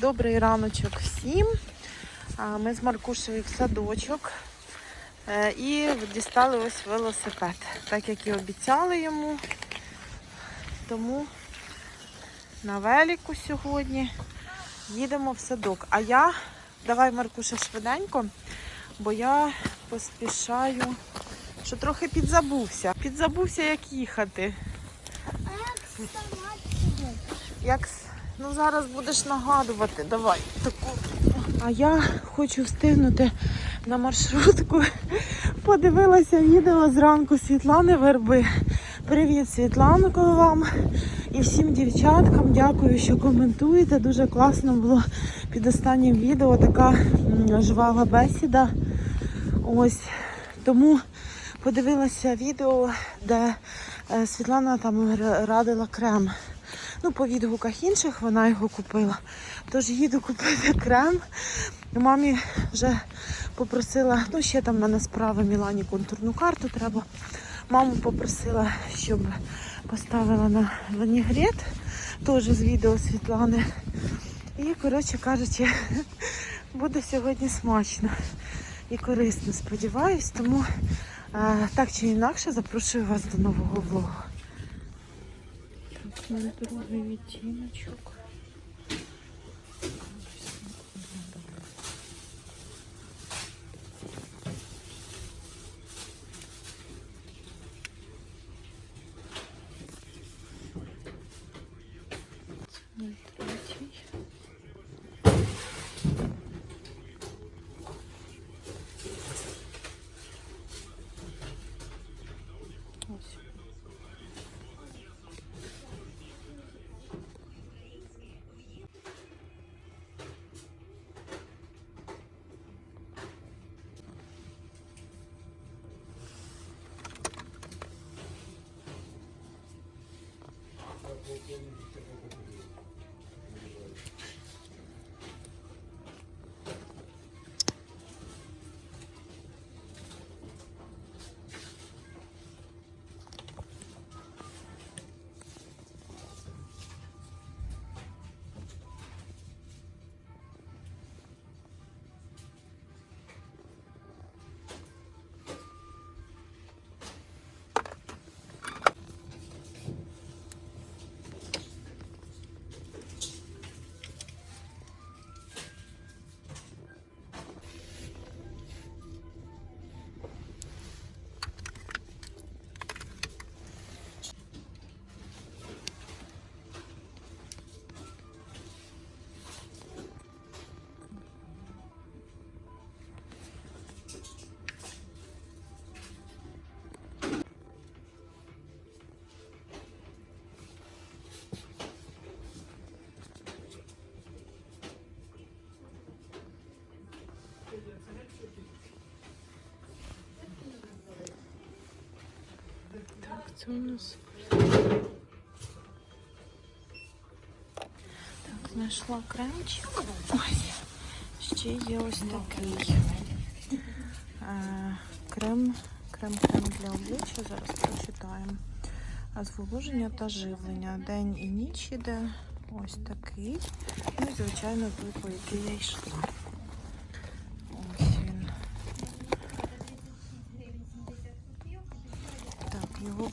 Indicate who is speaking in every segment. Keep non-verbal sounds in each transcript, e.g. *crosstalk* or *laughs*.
Speaker 1: Добрий раночок всім. Ми з Маркушею в садочок Е, і дістали ось велосипед, так як і обіцяли йому. Тому на велику сьогодні їдемо в садок. А я, давай, Маркуша, швиденько, бо я поспішаю, що трохи підзабувся. Підзабувся, як їхати.
Speaker 2: А як сюди?
Speaker 1: Як ну зараз будеш нагадувати, давай таку. А я хочу встигнути на маршрутку. Подивилася відео зранку Світлани Верби. Привіт, Світланко, вам і всім дівчаткам. Дякую, що коментуєте. Дуже класно було під останнім відео така жвава бесіда. Ось тому подивилася відео, де е, Світлана там радила крем. Ну, по відгуках інших вона його купила. Тож їду купити крем. Мамі вже попросила, ну ще там в мене справа Мілані контурну карту треба. Маму попросила, щоб поставила на ванігрет, теж з відео Світлани. І, коротше кажучи, *laughs* буде сьогодні смачно і корисно, сподіваюсь. Тому е, так чи інакше запрошую вас до нового влогу. Другий відтіночок. Thank you. Це у нас. Так, знайшла кремчик. Ось. Ще є ось такий. Е, крем, крем, крем для обличчя. Зараз прочитаємо. Зволоження та живлення. День і ніч іде. Ось такий. Ну і, звичайно, той, по який я йшла.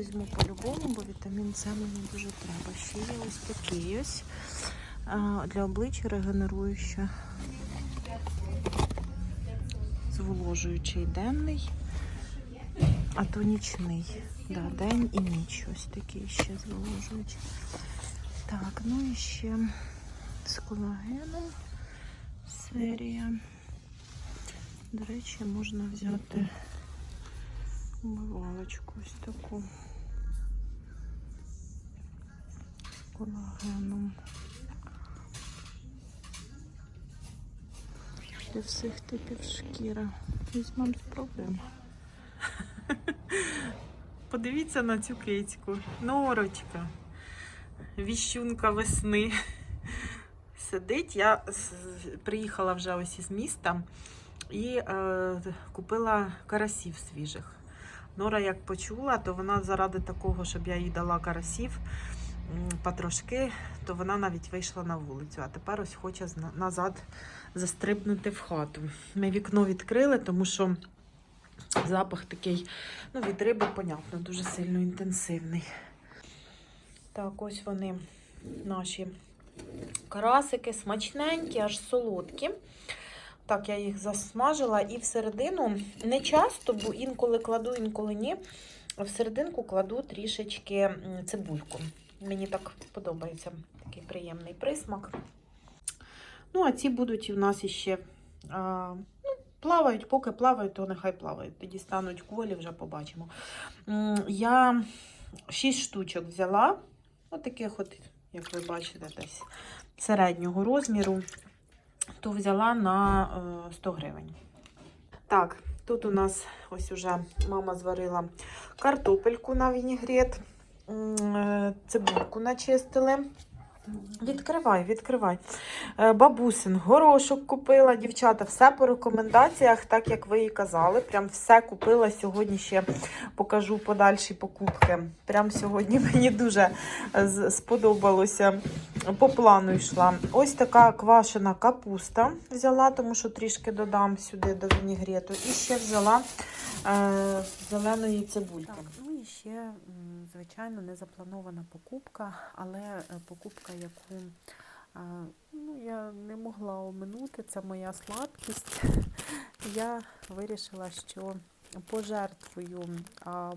Speaker 1: Візьму по-любому, бо вітамін С мені дуже треба. Ще є ось такий ось для обличчя регенеруюча. Зволожуючий денний, а то нічний. Да, день і ніч. Ось такий ще зволожуючий. Так, ну і ще з колагеном серія. До речі, можна взяти умивалочку ось таку колагеном. Для всіх типів шкіри. Візьмемо спробуємо. *laughs* Подивіться на цю кицьку. Норочка. Віщунка весни. Сидить. Я приїхала вже ось із міста і е, купила карасів свіжих. Нора як почула, то вона заради такого, щоб я їй дала карасів, потрошки, то вона навіть вийшла на вулицю, а тепер ось хоче назад застрибнути в хату. Ми вікно відкрили, тому що запах такий, ну, від риби, понятно, дуже сильно інтенсивний. Так, ось вони наші карасики, смачненькі, аж солодкі. Так, я їх засмажила і всередину не часто, бо інколи кладу, інколи ні. А всерединку кладу трішечки цибульку. Мені так подобається такий приємний присмак. Ну, а ці будуть у нас іще а, ну, плавають, поки плавають, то нехай плавають. Тоді стануть кволі, вже побачимо. Я 6 штучок взяла. Отаких от, як ви бачите, десь середнього розміру. То взяла на е, 100 гривень. Так, тут у нас ось уже мама зварила картопельку на вінігрет, е, цибульку начистили. Відкривай, відкривай. Е, Бабусин горошок купила, дівчата, все по рекомендаціях, так як ви і казали. Прям все купила сьогодні ще покажу подальші покупки. Прям сьогодні *laughs* мені дуже е, сподобалося. По плану йшла. Ось така квашена капуста взяла, тому що трішки додам сюди до вінігрету. І ще взяла е, зеленої цибульки.
Speaker 3: Так, ну і ще, звичайно, не запланована покупка, але е, покупка, яку ну, я не могла оминути, це моя слабкість. *laughs* Я вирішила, що пожертвую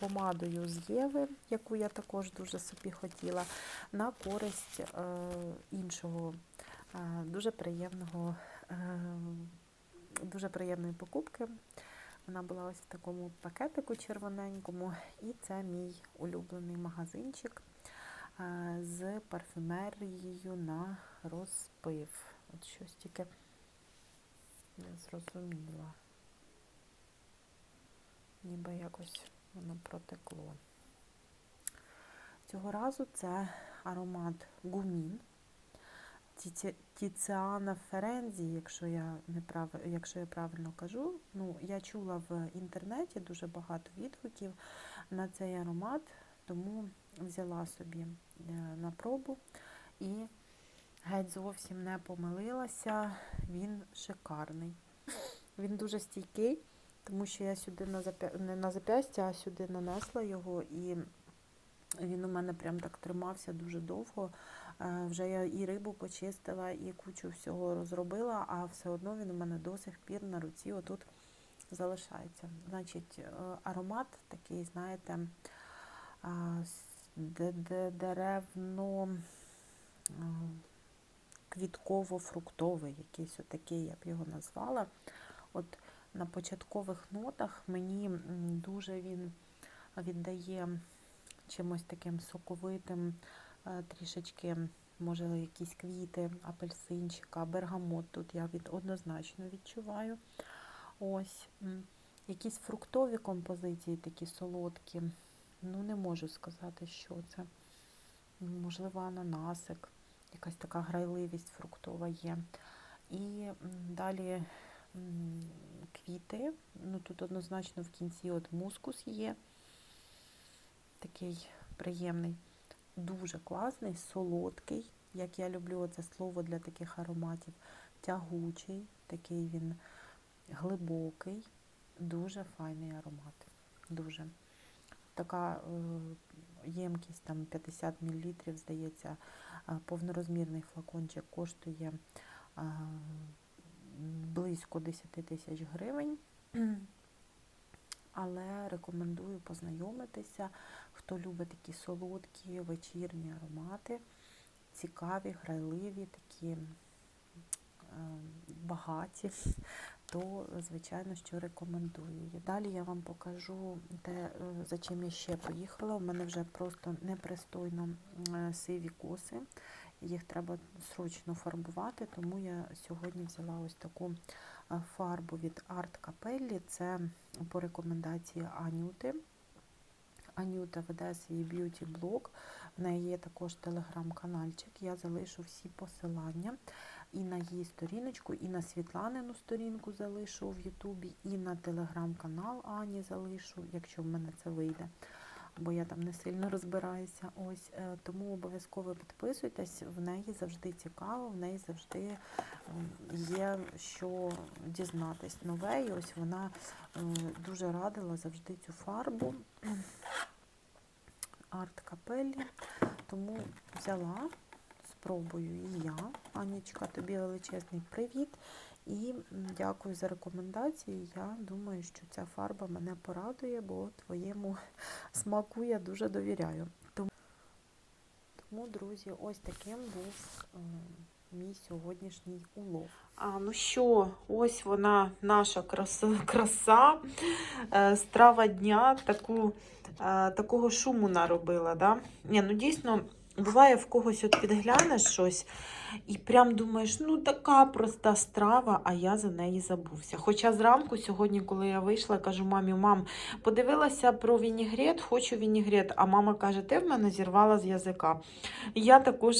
Speaker 3: помадою з Єви, яку я також дуже собі хотіла, на користь е, іншого е, дуже приємного, е, дуже приємної покупки. Вона була ось в такому пакетику червоненькому, і це мій улюблений магазинчик з парфюмерією на розпив. От щось тільки не зрозуміла. Ніби якось воно протекло. Цього разу це аромат гумін. Тіці- Тіціана Ферензі, якщо я не прав... якщо я правильно кажу. Ну, я чула в інтернеті дуже багато відгуків на цей аромат, тому взяла собі е, на пробу і геть зовсім не помилилася. Він шикарний. Він дуже стійкий, тому що я сюди на запя... не на запястя, а сюди нанесла його, і він у мене прям так тримався дуже довго. Е, Вже я і рибу почистила, і кучу всього розробила, а все одно він у мене до сих пір на руці отут залишається. Значить, е, аромат такий, знаєте, деревно квітково-фруктовий, якийсь отакий, я б його назвала. От на початкових нотах мені дуже він віддає чимось таким соковитим, е, трішечки, може, якісь квіти, апельсинчика, бергамот тут я від, однозначно відчуваю. Ось. Якісь фруктові композиції, такі солодкі. Ну, не можу сказати, що це. Можливо, ананасик, якась така грайливість фруктова є. І далі квіти. Ну, тут однозначно в кінці от мускус є. Такий приємний, дуже класний, солодкий, як я люблю це слово для таких ароматів. Тягучий, такий він глибокий, дуже файний аромат. Дуже. Така е, ємкість там 50 мл, здається, е, повнорозмірний флакончик коштує е, близько 10 тисяч гривень. *clears throat* Але рекомендую познайомитися, хто любить такі солодкі вечірні аромати, цікаві, грайливі, такі багаті, то, звичайно, що рекомендую. І Далі я вам покажу те, е, за чим я ще поїхала. У мене вже просто непристойно е, сиві коси. Їх треба срочно фарбувати, тому я сьогодні взяла ось таку е, фарбу від Art Capelli. Це по рекомендації Анюти. Анюта веде свій б'юті-блог. В неї є також телеграм-канальчик. Я залишу всі посилання і на її сторіночку, і на Світланину сторінку залишу в Ютубі, і на телеграм-канал Ані залишу, якщо в мене це вийде. бо я там не сильно розбираюся. Ось е, тому обов'язково підписуйтесь. В неї завжди цікаво, в неї завжди є що дізнатись нове. І ось вона е, дуже радила завжди цю фарбу арт капелі. Тому взяла, спробую і я. Анічка, тобі величезний привіт. І дякую за рекомендації. Я думаю, що ця фарба мене порадує, бо твоєму *laughs* смаку я дуже довіряю. Тому, тому друзі, ось таким був е, мій сьогоднішній улов.
Speaker 1: А, ну що, ось вона, наша краса, *laughs* краса е, страва дня, таку, е, такого шуму наробила. Да? Ні, ну дійсно, буває в когось от підглянеш щось і прям думаєш, ну така проста страва, а я за неї забувся. Хоча зранку, сьогодні, коли я вийшла, кажу мамі, мам, подивилася про вінігрет, хочу вінігрет, а мама каже, ти в мене зірвала з язика. Я також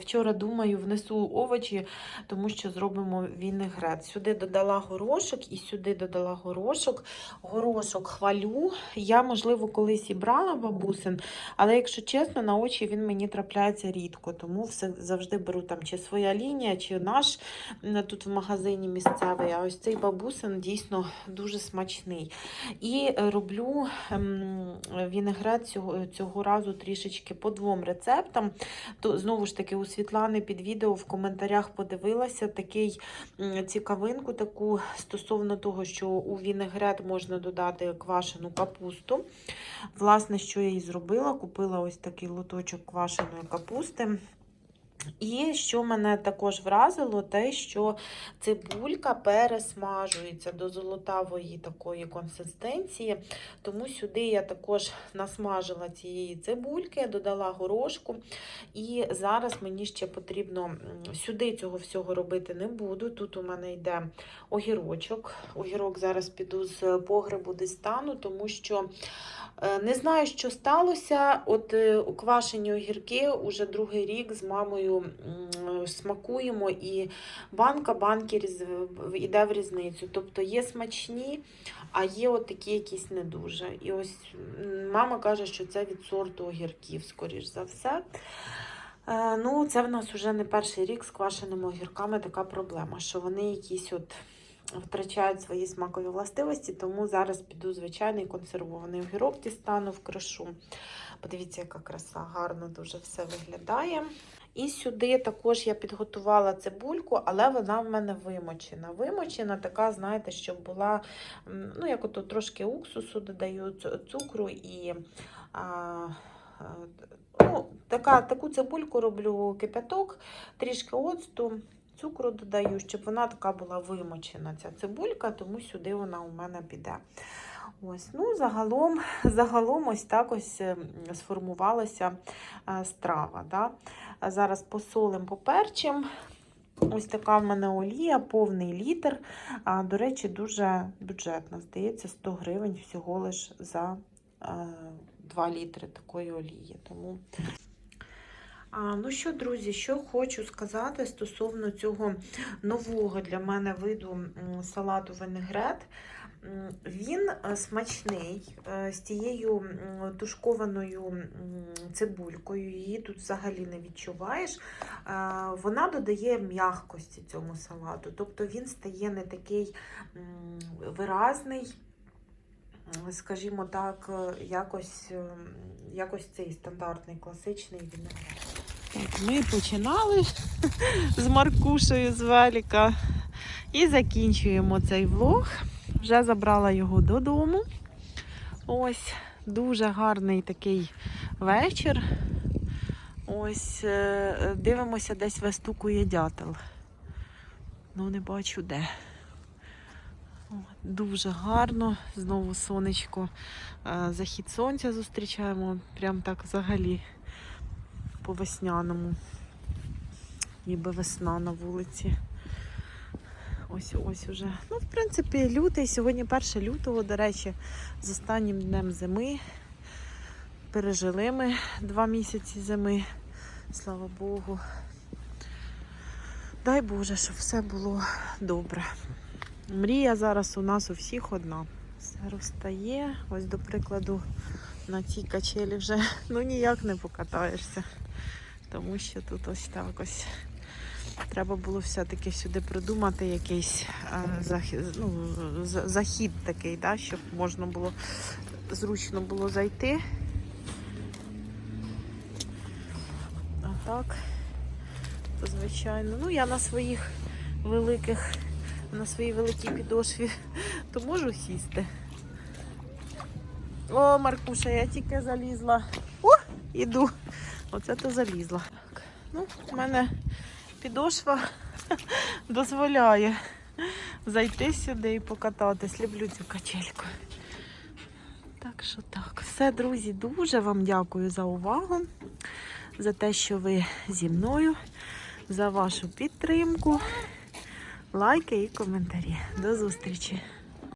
Speaker 1: Вчора думаю, внесу овочі, тому що зробимо вінегрет. Сюди додала горошок і сюди додала горошок. Горошок хвалю. Я, можливо, колись і брала бабусин, але, якщо чесно, на очі він мені трапляється рідко, тому все завжди беру там чи своя лінія, чи наш тут в магазині місцевий. А ось цей бабусин дійсно дуже смачний. І е, роблю ем, вінегрет цього, цього разу трішечки по двом рецептам то знову ж таки у Світлани під відео в коментарях подивилася такий цікавинку таку стосовно того, що у вінегрет можна додати квашену капусту. Власне, що я і зробила, купила ось такий лоточок квашеної капусти. І що мене також вразило, те, що цибулька пересмажується до золотавої такої консистенції. Тому сюди я також насмажила цієї цибульки, додала горошку. І зараз мені ще потрібно сюди цього всього робити не буду. Тут у мене йде огірочок. Огірок зараз піду з погребу дістану, тому що не знаю, що сталося. От е, квашені огірки уже другий рік з мамою смакуємо, і банка банки йде в різницю. Тобто є смачні, а є от такі якісь не дуже. І ось мама каже, що це від сорту огірків, скоріш за все. Е, Ну, це в нас вже не перший рік з квашеними огірками така проблема, що вони якісь от втрачають свої смакові властивості, тому зараз піду звичайний консервований огірок дістану, вкришу. Подивіться, яка краса, гарно дуже все виглядає. І сюди також я підготувала цибульку, але вона в мене вимочена. Вимочена така, знаєте, щоб була, ну, як ото трошки уксусу додаю, цукру і. А, ну, така, таку цибульку роблю кипяток, трішки оцту, цукру додаю, щоб вона така була вимочена, ця цибулька, тому сюди вона у мене піде. Ось, ну, загалом, *laughs* загалом ось так ось ем, сформувалася е, страва. Да? Зараз посолим, поперчим. Ось така в мене олія, повний літр. А, до речі, дуже бюджетна. Здається, 100 гривень всього лиш за е, 2 літри такої олії. Тому а, ну що, друзі, що хочу сказати стосовно цього нового для мене виду салату винегрет. Він е, смачний е, з тією тушкованою цибулькою, її тут взагалі не відчуваєш. Е, Вона додає м'якості цьому салату, тобто він стає не такий виразний, скажімо так, якось, якось цей стандартний класичний вінегрет. Так, ми починали з Маркушею з Веліка і закінчуємо цей влог. Вже забрала його додому. Ось дуже гарний такий вечір. Ось е, дивимося, десь вистукує дятел. Ну, не бачу де. Дуже гарно. Знову сонечко. Е, Захід сонця зустрічаємо. Прям так взагалі по весняному. Ніби весна на вулиці. Ось ось уже. Ну, в принципі, лютий. Сьогодні 1 лютого, до речі, з останнім днем зими. Пережили ми два місяці зими. Слава Богу. Дай Боже, щоб все було добре. Мрія зараз у нас у всіх одна. Все розстає. Ось, до прикладу, на цій качелі вже ну ніяк не покатаєшся. Тому що тут ось так ось. Треба було все-таки сюди придумати якийсь е, захід, ну, захід такий, да, щоб можна було зручно було зайти. А так, то звичайно. Ну, я на своїх великих, на своїй великій підошві, то можу сісти. О, Маркуша, я тільки залізла. О, іду. Оце то залізла. Так, Ну, в мене підошва *laughs* дозволяє зайти сюди і покататись. Люблю цю качельку. Так що так. Все, друзі, дуже вам дякую за увагу, за те, що ви зі мною, за вашу підтримку, лайки і коментарі. До зустрічі!